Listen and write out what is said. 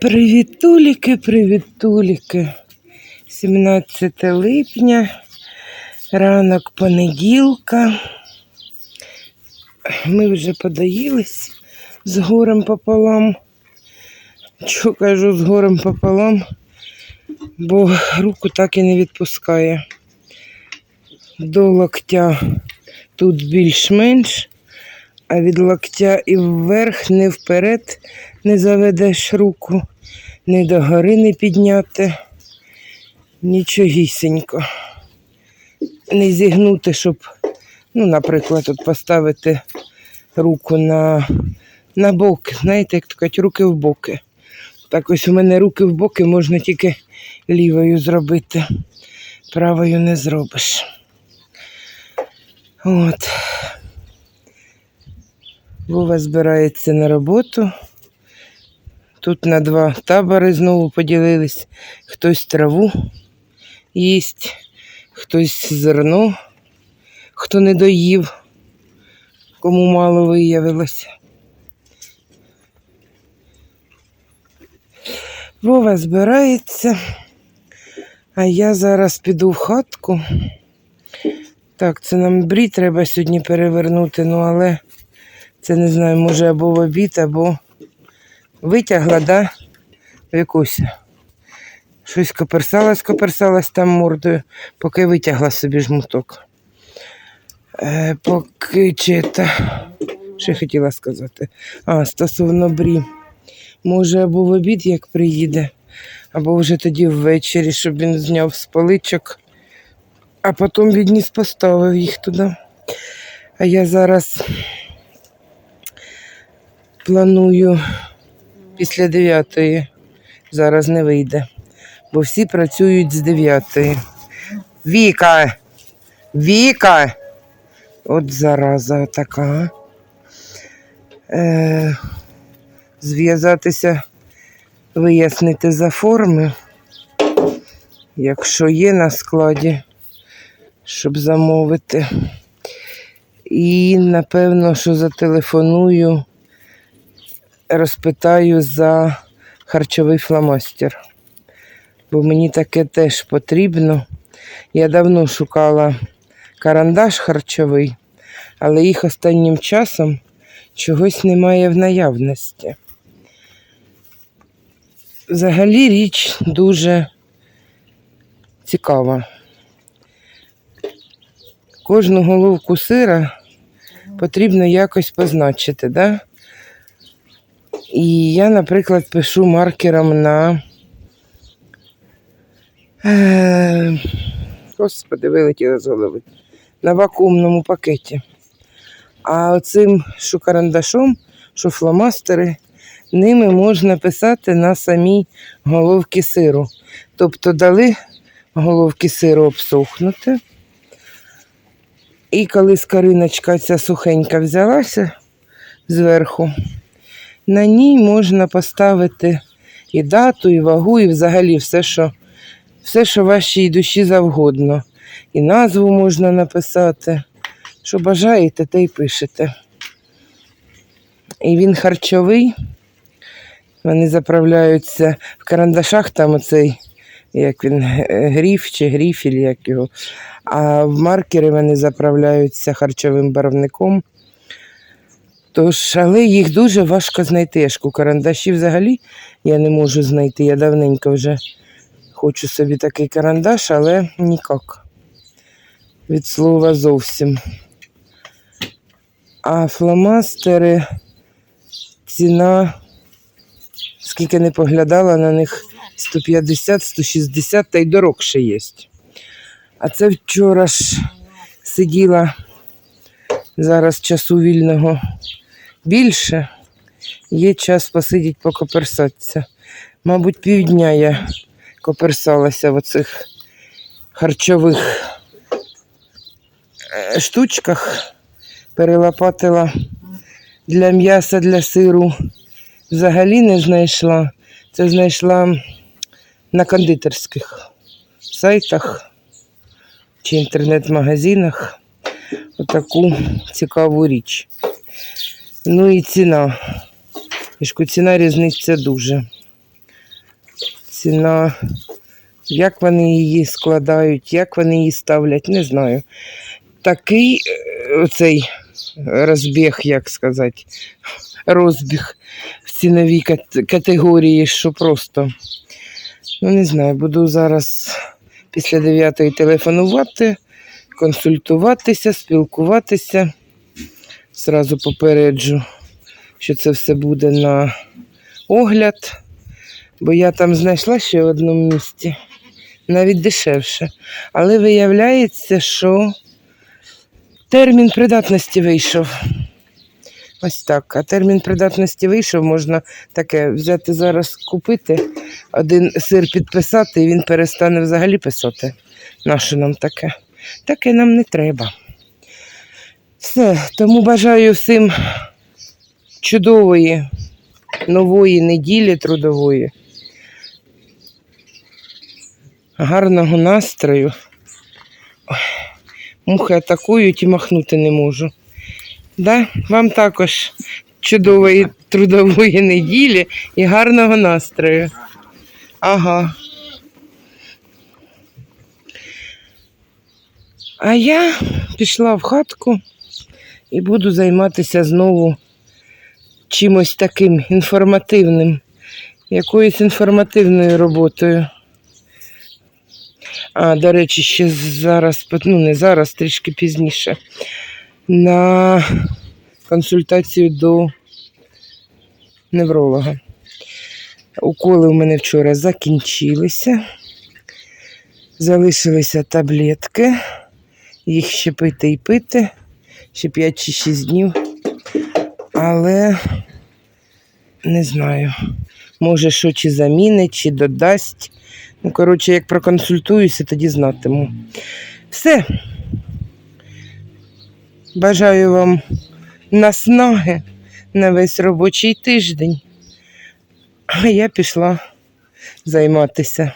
Привітуліки, привітуліки. 17 липня, ранок понеділка. Ми вже подаїлись з горем пополам. Що кажу з горем пополам, бо руку так і не відпускає. До локтя тут більш-менш, а від локтя і вверх, не вперед не заведеш руку, не до гори не підняти. Нічогісінько. Не зігнути, щоб, ну, наприклад, от поставити руку на, на бок. Знаєте, як кажуть, руки в боки. Так ось у мене руки в боки можна тільки лівою зробити. Правою не зробиш. От. Вова збирається на роботу. Тут на два табори знову поділились. Хтось траву їсть, хтось зерно, хто не доїв, кому мало виявилося. Вова збирається, а я зараз піду в хатку. Так, це нам брі треба сьогодні перевернути, ну але це не знаю, може або в обід, або витягла, да? Вікуся. Щось коперсалась, коперсалась там мордою, поки витягла собі жмуток. Е, поки чи та. Що я хотіла сказати? А, стосовно брі. Може, або в обід, як приїде, або вже тоді ввечері, щоб він зняв з поличок, а потім відніс поставив їх туди. А я зараз планую після дев'ятої. Зараз не вийде, бо всі працюють з дев'ятої. Віка! Віка! От зараза така. Е, зв'язатися, вияснити за форми, якщо є на складі, щоб замовити. І напевно, що зателефоную розпитаю за харчовий фломастер, бо мені таке теж потрібно. Я давно шукала карандаш харчовий, але їх останнім часом чогось немає в наявності. Взагалі річ дуже цікава. Кожну головку сира потрібно якось позначити, да? І я, наприклад, пишу маркером на. Е, Господи, вилетіло з голови. На вакуумному пакеті. А оцим, що карандашом, що фломастери, ними можна писати на самій головці сиру. Тобто дали головки сиру обсохнути. І коли скариночка ця сухенька взялася зверху, на ній можна поставити і дату, і вагу, і взагалі все, що все, що вашій душі завгодно. І назву можна написати. Що бажаєте, те й пишете. І він харчовий. Вони заправляються в карандашах, там оцей, як він, гріф чи гріфіль, як його. А в маркери вони заправляються харчовим барвником. Тож, але їх дуже важко знайти. Ж карандаші взагалі я не можу знайти. Я давненько вже хочу собі такий карандаш, але ніяк. Від слова зовсім. А фломастери ціна, скільки не поглядала на них 150-160 та й дорогше є. А це вчора ж сиділа зараз часу вільного більше. Є час посидіти, покоперсатися. Мабуть, півдня я коперсалася в оцих харчових е, штучках, перелопатила для м'яса, для сиру. Взагалі не знайшла. Це знайшла на кондитерських сайтах чи інтернет-магазинах отаку цікаву річ. Ну і ціна. Мішку ціна різниця дуже. Ціна, як вони її складають, як вони її ставлять, не знаю. Такий е, оцей розбіг, як сказати, розбіг в ціновій категорії, що просто. Ну, не знаю, буду зараз після 9 телефонувати, консультуватися, спілкуватися. Зразу попереджу, що це все буде на огляд, бо я там знайшла ще в одному місці, навіть дешевше. Але виявляється, що термін придатності вийшов. Ось так. А термін придатності вийшов, можна таке взяти зараз, купити, один сир підписати, і він перестане взагалі писати. Нащо нам таке? Таке нам не треба. Все, тому бажаю всім чудової нової неділі трудової. Гарного настрою. Мухи атакують і махнути не можу. Да? Вам також чудової трудової неділі і гарного настрою. Ага. А я пішла в хатку і буду займатися знову чимось таким інформативним, якоюсь інформативною роботою. А, до речі, ще зараз, ну не зараз, трішки пізніше, на консультацію до невролога. Уколи у мене вчора закінчилися. Залишилися таблетки. Їх ще пити і пити. Ще 5 чи 6 днів. Але не знаю. Може, що чи замінить, чи додасть. Ну, коротше, як проконсультуюся, тоді знатиму. Все. Бажаю вам наснаги на весь робочий тиждень. А я пішла займатися.